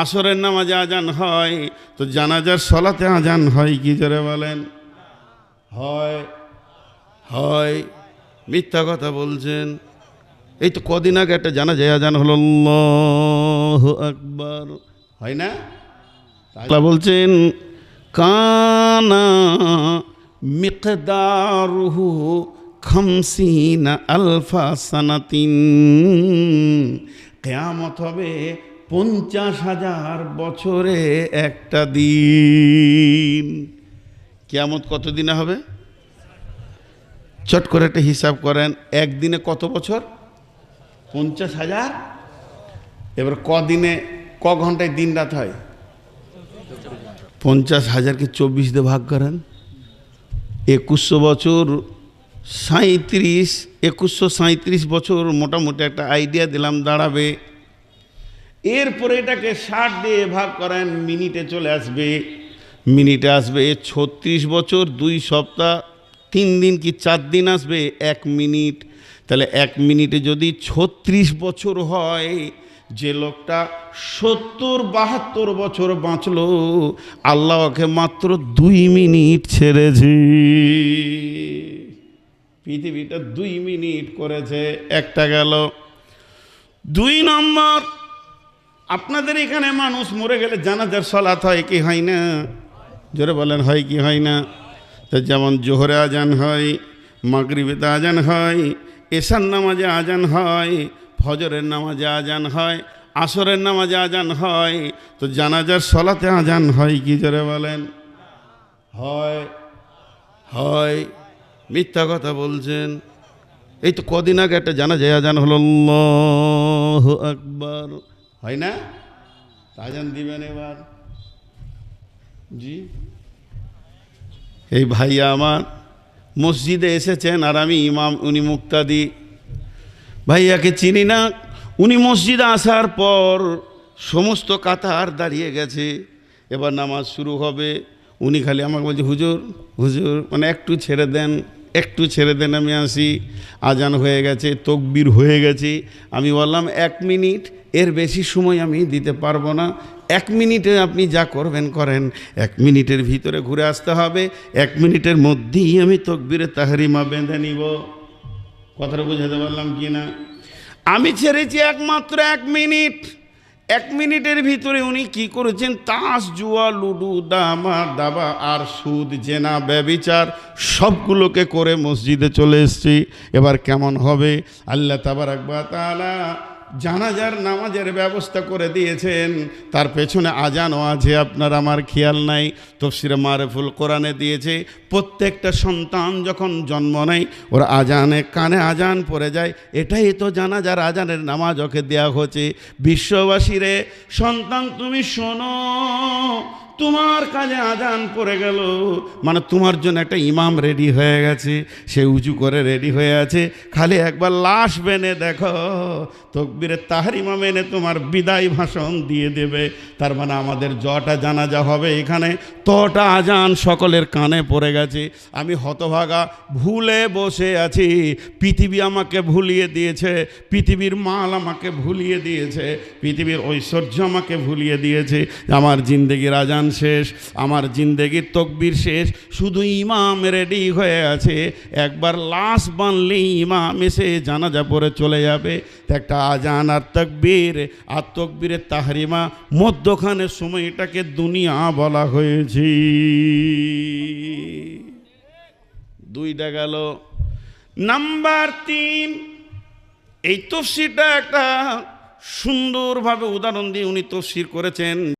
আসরের নামাজে আজান হয়, তো জানাজার সলাতে আজান হয়, কি জোরে বলেন? হয় হয়। মিথ্যা কথা বলছেন। এই তো কদিন আগে একটা জানা যায় আজান হলো আকবার। হয় না? আল্লাহ বলছেন, কানা মিকদারুহু খামসিনা আলফা সানাতিন। কেয়ামত হবে পঞ্চাশ হাজার বছরে একটা দিন। কেয়ামত কত দিনে হবে? চট করে একটা হিসাব করেন, একদিনে কত বছর? পঞ্চাশ হাজার? এবার কদিনে, ক ঘন্টায় দিন রাত হয়? পঞ্চাশ হাজারকে চব্বিশ দিয়ে ভাগ করেন। একুশশো বছর সাঁত্রিশ একুশশো সাঁত্রিশ বছর মোটামুটি একটা আইডিয়া দিলাম, দাঁড়াবে। এরপরে এটাকে ষাট দিয়ে ভাগ করেন, মিনিটে চলে আসবে। মিনিটে আসবে ছত্রিশ বছর, দুই সপ্তাহ, তিন দিন কি চার দিন আসবে? এক মিনিট। তাহলে এক মিনিটে যদি ছত্রিশ বছর হয়, যে লোকটা সত্তর বাহাত্তর বছর বাঁচলো আল্লাহ ওকে মাত্র দুই মিনিট ছেড়েছে। পৃথিবীটা দুই মিনিট করেছে, একটা গেল। দুই নম্বর আপনাদের এখানে মানুষ মরে গেলে জানাজার সলাত হয় কি হয় না? জোরে বলেন, হয় কি হয় না? তো যেমন জোহরে আজান হয়, মাগরিবেতে আজান হয়, এশার নামাজে আজান হয়, ফজরের নামাজে আজান হয়, আসরের নামাজে আজান হয়, তো জানাজার সলাতে আজান হয় কি জোরে বলেন? হয় হয়। মিথ্যা কথা বলছেন। এই তো কদিন আগে একটা জানা যায় আজান হলো আকবার। হয় না? আজান দিবেন এবার। জি। এই ভাইয়া আমার মসজিদে এসেছেন আর আমি ইমাম, উনি মুক্তাদি। ভাইয়াকে চিনি না। উনি মসজিদে আসার পর সমস্ত কাতার দাঁড়িয়ে গেছে। এবার নামাজ শুরু হবে। উনি খালি আমাকে বলছে, হুজুর হুজুর মানে একটু ছেড়ে দেন, একটু ছেড়ে দেন আমি আসি। আজান হয়ে গেছে, তকবির হয়ে গেছে। আমি বললাম, এক মিনিট এর বেশি সময় আমি দিতে পারব না। এক মিনিটে আপনি যা করবেন, করেন। এক মিনিটের ভিতরে ঘুরে আসতে হবে। এক মিনিটের মধ্যেই আমি তকবিরে তাহারিমা বেঁধে নিব। কথাটা বুঝাতে পারলাম কি না? আমি ছেড়েছি একমাত্র এক মিনিট। এক মিনিটের ভিতরে উনি কি করেছেন? তাস, জুয়া, লুডু, দামা, দাবা আর সুদ, জেনা, ব্যবিচার সবগুলোকে করে মসজিদে চলে এসছি। এবার কেমন হবে? আল্লাহ তাবার আকবা তালা জানাজার নামাজের ব্যবস্থা করে দিয়েছেন। তার পেছনে আজানও আছে, আপনার আমার খেয়াল নাই। তফসিরে মারেফুল কোরআনে দিয়েছে, প্রত্যেকটা সন্তান যখন জন্ম নেয়, ওর আজানে কানে আজান পড়ে যায়। এটাই তো জানাজার আজানের নামাজ ওকে দেওয়া হচ্ছে। বিশ্ববাসীরে, সন্তান তুমি শোনো তোমার কাজে আজান পড়ে গেল। মানে তোমার জন্য একটা ইমাম রেডি হয়ে গেছে। সে উঁচু করে রেডি হয়ে আছে। খালি একবার লাশ বেনে দেখো, তকবিরে তাহার ইমাম এনে তোমার বিদায় ভাষণ দিয়ে দেবে। তার মানে আমাদের জটা জানাজা হবে এখানে। তটা আজান সকলের কানে পড়ে গেছে। আমি হতভাগা, ভুলে বসে আছি। পৃথিবী আমাকে ভুলিয়ে দিয়েছে। পৃথিবীর মাল আমাকে ভুলিয়ে দিয়েছে। পৃথিবীর ঐশ্বর্য আমাকে ভুলিয়ে দিয়েছে। আমার জিন্দগির আজান শেষ, আমার জিন্দগির তকবির শেষ। শুধু ইমাম রেডি হয়ে আছে, একবার লাশ বানলেই ইমাম এসে জানাজা পরে চলে যাবে। একটা আজান আর তকবীর, আর তকবীরের তাহরিমা, মধ্যখানের সময়টাকে দুনিয়া বলা হয়েছে। দুইটা গেল। নাম্বার তিন, এই তফসিরটা একটা সুন্দরভাবে উদাহরণ দিয়ে উনি তফসির করেছেন।